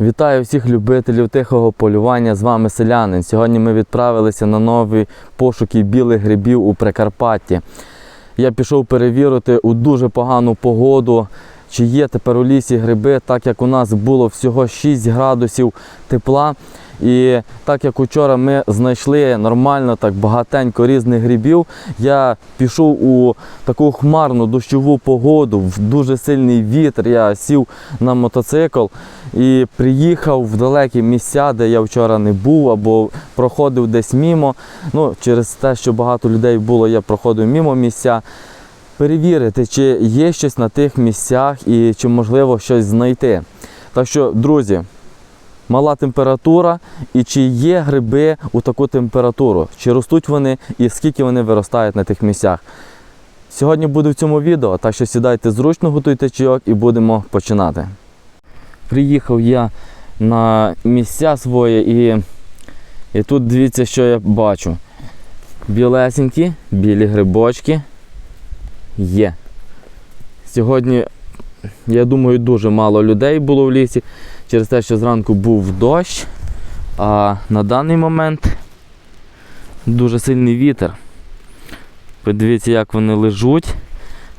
Вітаю всіх любителів тихого полювання. З вами селянин. Сьогодні ми відправилися на нові пошуки білих грибів у Прикарпатті. Я пішов перевірити у дуже погану погоду, чи є тепер у лісі гриби, так як у нас було всього 6 градусів тепла. І так як учора ми знайшли нормально так багатенько різних грибів, я пішов у таку хмарну дощову погоду, в дуже сильний вітер. Я сів на мотоцикл і приїхав в далекі місця, де я вчора не був або проходив десь мімо. Ну, через те, що багато людей було, я проходив мімо місця. Перевірити, чи є щось на тих місцях і чи можливо щось знайти. Так що, друзі, мала температура і чи є гриби у таку температуру, чи ростуть вони і скільки вони виростають на тих місцях. Сьогодні буде в цьому відео, так що сідайте зручно, готуйте чайок і будемо починати. Приїхав я на місця свої і, і тут дивіться, що я бачу. Білесенькі, білі грибочки є. Сьогодні, я думаю, дуже мало людей було в лісі через те, що зранку був дощ, а на даний момент дуже сильний вітер. Подивіться, як вони лежуть,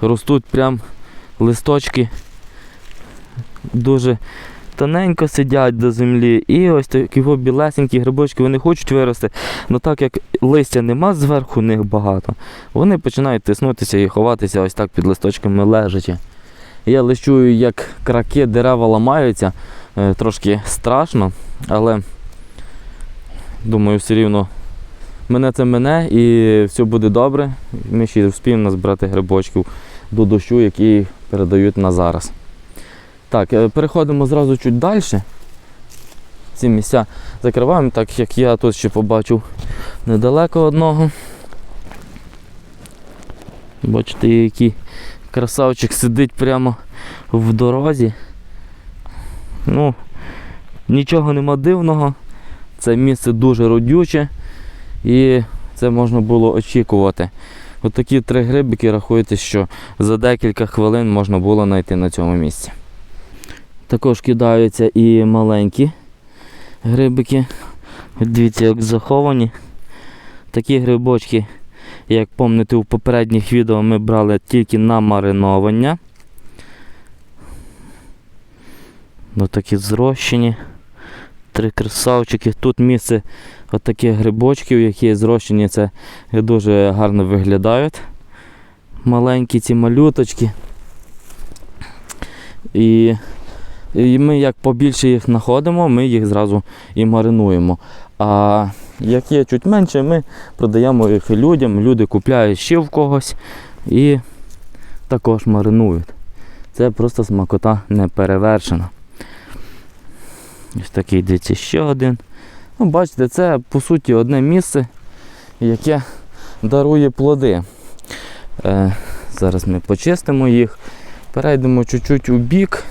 ростуть прям листочки дуже тоненько сидять до землі. І ось такі білесенькі грибочки вони хочуть вирости. але так як листя нема зверху них багато, вони починають тиснутися і ховатися ось так під листочками лежачи. Я лише чую, як краки дерева ламаються, е, трошки страшно, але думаю, все рівно мене це мене і все буде добре. Ми ще вспіємо назбирати грибочків до дощу, які передають на зараз. Так, е, переходимо зразу чуть далі. Ці місця закриваємо, так як я тут ще побачив недалеко одного. Бачите, який красавчик сидить прямо в дорозі. Ну, нічого нема дивного. Це місце дуже родюче і це можна було очікувати. От три грибики рахуйте, що за декілька хвилин можна було знайти на цьому місці. Також кидаються і маленькі грибики. Дивіться, як заховані. Такі грибочки, як пам'ятаєте, у попередніх відео ми брали тільки на мариновання. Ось такі зрощені. Три красавчики. Тут місце от таких грибочків, які зрощені, це дуже гарно виглядають. Маленькі ці малюточки. І і ми як побільше їх знаходимо, ми їх зразу і маринуємо. А як є чуть менше, ми продаємо їх людям, люди купляють ще в когось і також маринують. Це просто смакота не перевершена. Ось такий дивіться ще один. Ну, Бачите, це по суті одне місце, яке дарує плоди. Е, Зараз ми почистимо їх, перейдемо чуть-чуть у бік.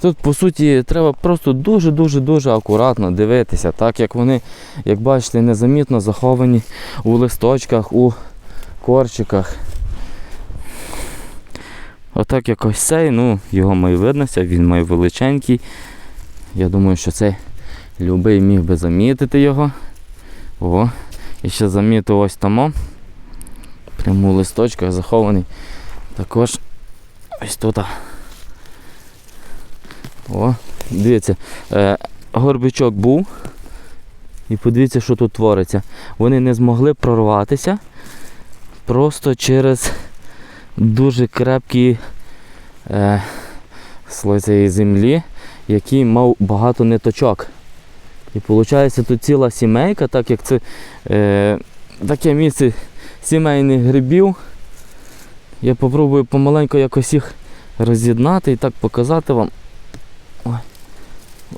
Тут, по суті, треба просто дуже-дуже-дуже акуратно дивитися, так як вони, як бачите, незамітно заховані у листочках, у корчиках. Отак якось цей, ну, його має виднося, він має величенький. Я думаю, що цей любий міг би замітити його. О, і ще замітив ось там. Прямо у листочках захований. Також ось тут. О, дивіться, е, горбичок був. І подивіться, що тут твориться. Вони не змогли прорватися просто через дуже крепкі е, слой землі, який мав багато ниточок. І виходить тут ціла сімейка, так як це е, таке місце сімейних грибів. Я спробую помаленьку якось їх роз'єднати і так показати вам.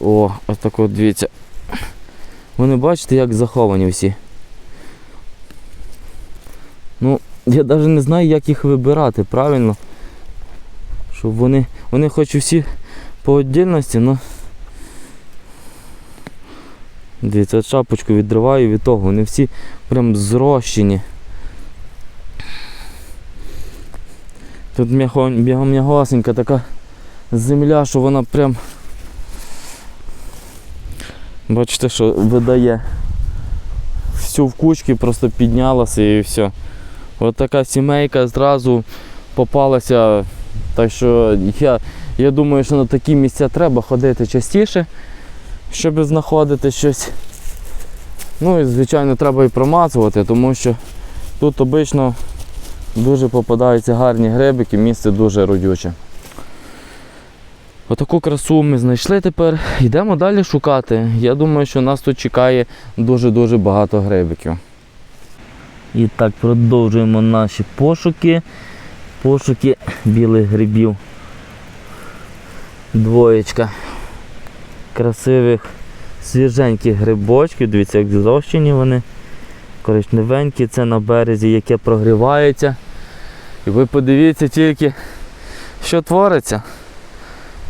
О, ось так от дивіться. Вони бачите, як заховані всі. Ну, я навіть не знаю, як їх вибирати правильно. Щоб вони. Вони хоч всі по віддільності, але. Дивіться, шапочку відриваю від того, вони всі прям зрощені. Тут м'яго- м'яго- м'ягосенька така земля, що вона прям Бачите, що видає всю в кучки, просто піднялася і все. От така сімейка зразу попалася. Так що я, я думаю, що на такі місця треба ходити частіше, щоб знаходити щось. Ну і звичайно треба і промазувати, тому що тут обично дуже попадаються гарні грибики, місце дуже родюче. Отаку красу ми знайшли тепер. Йдемо далі шукати. Я думаю, що нас тут чекає дуже-дуже багато грибиків. І так, продовжуємо наші пошуки. Пошуки білих грибів. Двоєчка красивих свіженьких грибочків. Дивіться, як зовщені вони. Коричневенькі, це на березі, яке прогрівається. І ви подивіться тільки, що твориться.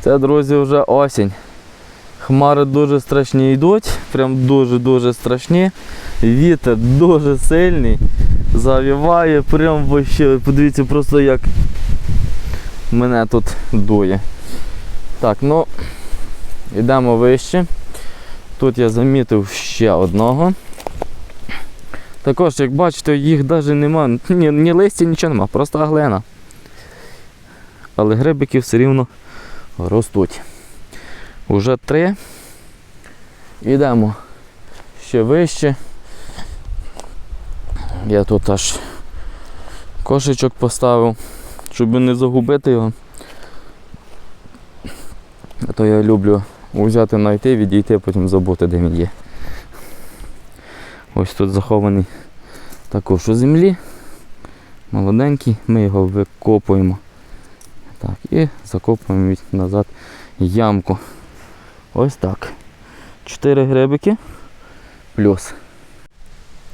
Це, друзі, вже осінь. Хмари дуже страшні йдуть, прям дуже-дуже страшні. Вітер дуже сильний, завіває, прям вообще, подивіться просто як мене тут дує. Так, ну йдемо вище. Тут я замітив ще одного. Також, як бачите, їх навіть нема, ні, ні листя, нічого нема, просто глина. Але грибики все рівно ростуть. Уже три. Йдемо ще вище. Я тут аж кошечок поставив, щоб не загубити його. А то я люблю взяти, знайти, відійти, потім забути, де він є. Ось тут захований також у землі. Молоденький, ми його викопуємо. Так, і закопуємо назад ямку. Ось так. Чотири грибики плюс.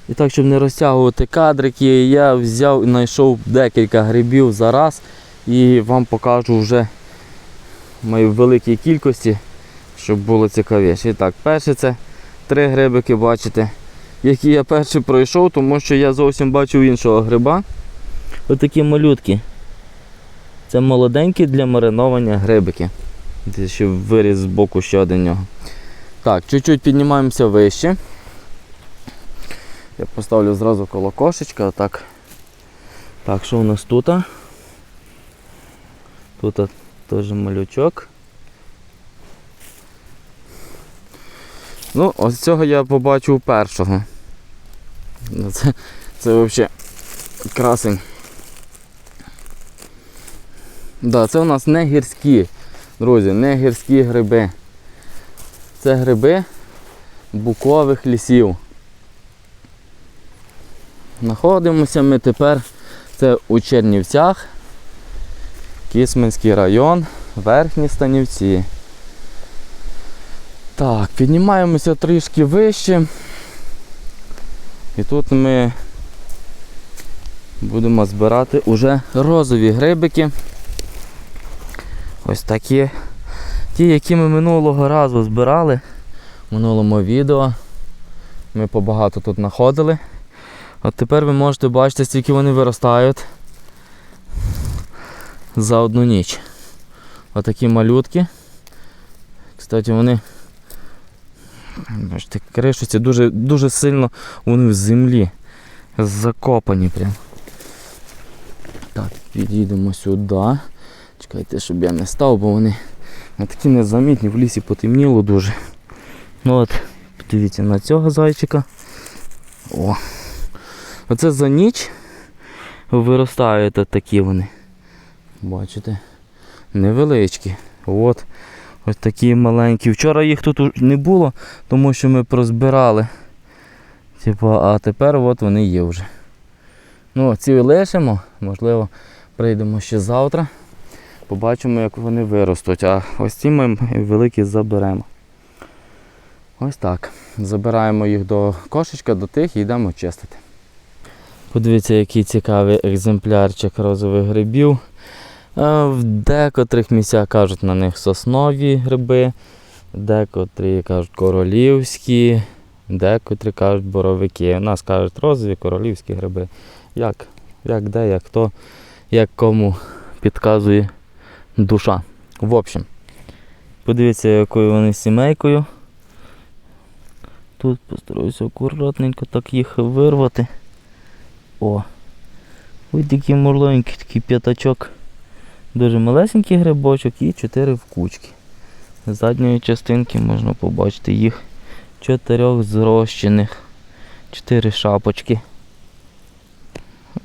І так, щоб не розтягувати кадрики, я взяв і знайшов декілька грибів за раз і вам покажу вже в великій кількості, щоб було цікавіше. І так, перше це три грибики, бачите, які я перший пройшов, тому що я зовсім бачив іншого гриба. Отакі малютки. Це молоденькі для мариновання грибики. Десь ще виріс з боку ще один нього. Так, чуть-чуть піднімаємося вище. Я поставлю зразу коло кошечка, так. Так, що у нас тут? Тут теж малючок. Ну, ось цього я побачив першого. Це, це взагалі красень. Да, це у нас не гірські, друзі, не гірські гриби. Це гриби букових лісів. Знаходимося ми тепер це у Чернівцях, Кісменський район, Верхні Станівці. Так, піднімаємося трішки вище. І тут ми будемо збирати уже розові грибики. Ось такі. Ті, які ми минулого разу збирали в минулому відео. Ми побагато тут знаходили. От тепер ви можете бачити, скільки вони виростають за одну ніч. Отакі малютки. Кстати, вони бачите, кришуться дуже, дуже сильно вони в землі. Закопані прям. Так, підійдемо сюди. Чекайте, щоб я не став, бо вони такі незамітні, в лісі потемніло дуже. Ну от, подивіться на цього зайчика. О! Оце за ніч виростають такі вони. Бачите? Невеличкі. От. Ось такі маленькі. Вчора їх тут не було, тому що ми прозбирали. Типу, а тепер от вони є вже. Ну, ці лишимо, можливо, прийдемо ще завтра. Побачимо, як вони виростуть. А ось ці ми великі заберемо. Ось так. Забираємо їх до кошечка, до тих і йдемо чистити. Подивіться, який цікавий екземплярчик розових грибів. Е, В декотрих місцях кажуть на них соснові гриби, декотрі кажуть королівські, декотрі кажуть боровики. У нас кажуть розові королівські гриби. Як, як де, як хто, як кому підказує душа. В общем, подивіться, якою вони сімейкою. Тут постараюся акуратненько так їх вирвати. О! Ось такий маленький такий п'ятачок. Дуже малесенький грибочок і чотири в кучки. З задньої частинки можна побачити їх чотирьох зрощених. Чотири шапочки.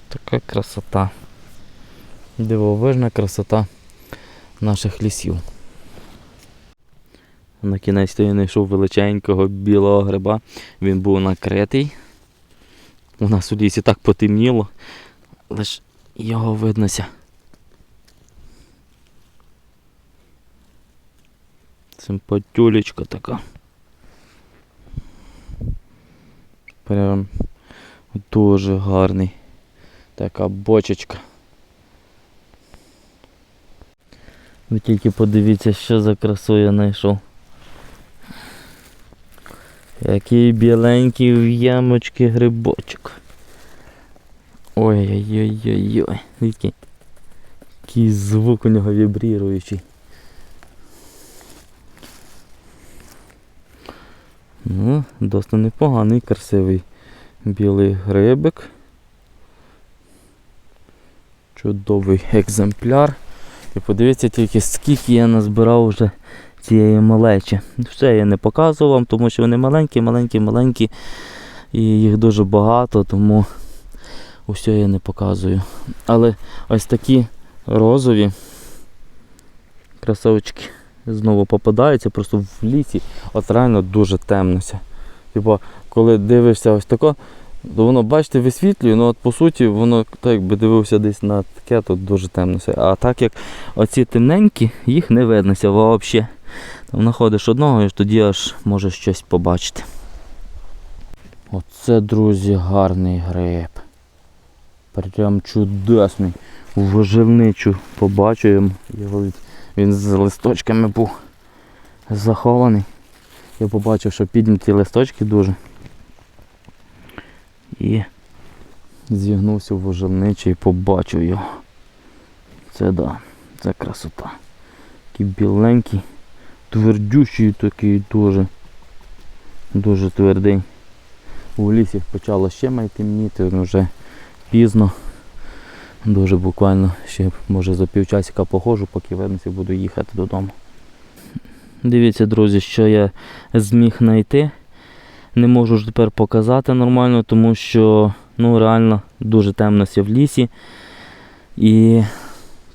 Така красота. Дивовижна красота наших лісів. На кінець я знайшов величенького білого гриба. Він був накритий. У нас у лісі так потемніло, лиш його виднося. Симпатюлечка така. Прям дуже гарний. Така бочечка. Ви тільки подивіться, що за красу я знайшов. Який біленький в ямочки грибочок. Ой-ой-ой-ой-ой. Який, який звук у нього вібріруючий. Ну, досить непоганий, красивий білий грибик. Чудовий екземпляр. І подивіться тільки, скільки я назбирав вже цієї малечі. Все я не показував вам, тому що вони маленькі, маленькі, маленькі. І їх дуже багато, тому усе я не показую. Але ось такі розові красавчики знову попадаються просто в лісі. От реально дуже темнося. Типа, коли дивишся ось тако, то воно, бачите, висвітлює, ну от по суті, воно так якби дивився десь на таке, то дуже темнося. А так як Оці темненькі, їх не виднося взагалі. Там знаходиш одного і тоді аж можеш щось побачити. Оце, друзі, гарний гриб. Прям чудесний. Воживничу побачуємо. Його від- Він з листочками був захований. Я побачив, що підняті листочки дуже. І Зігнувся в вожевничий і побачив його. Це да, це красота. Такий біленький, твердющий такий дуже. Дуже твердий. У лісі почало ще май темніти, ну, вже пізно. Дуже буквально ще може за півчасика походжу, поки вернуся, буду їхати додому. Дивіться, друзі, що я зміг знайти. Не можу ж тепер показати нормально, тому що ну, реально дуже темно в лісі. І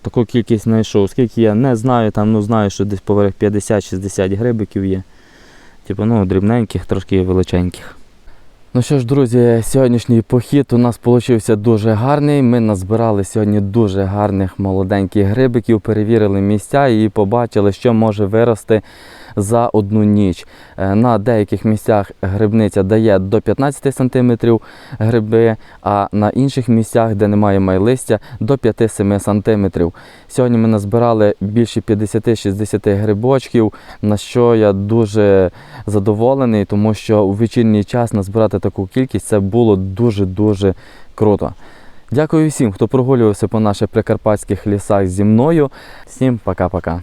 Таку кількість знайшов. Скільки я не знаю, там ну знаю, що десь поверх 50-60 грибиків є. типу, ну, дрібненьких, трошки величеньких. Ну що ж, друзі, сьогоднішній похід у нас вийшов дуже гарний. Ми назбирали сьогодні дуже гарних молоденьких грибиків, перевірили місця і побачили, що може вирости за одну ніч. Е, На деяких місцях грибниця дає до 15 см гриби, а на інших місцях, де немає майлистя, до 5-7 см. Сьогодні ми назбирали більше 50-60 грибочків, на що я дуже задоволений, тому що у вечірній час назбирати таку кількість це було дуже-дуже круто. Дякую всім, хто прогулювався по наших прикарпатських лісах зі мною. Всім пока-пока.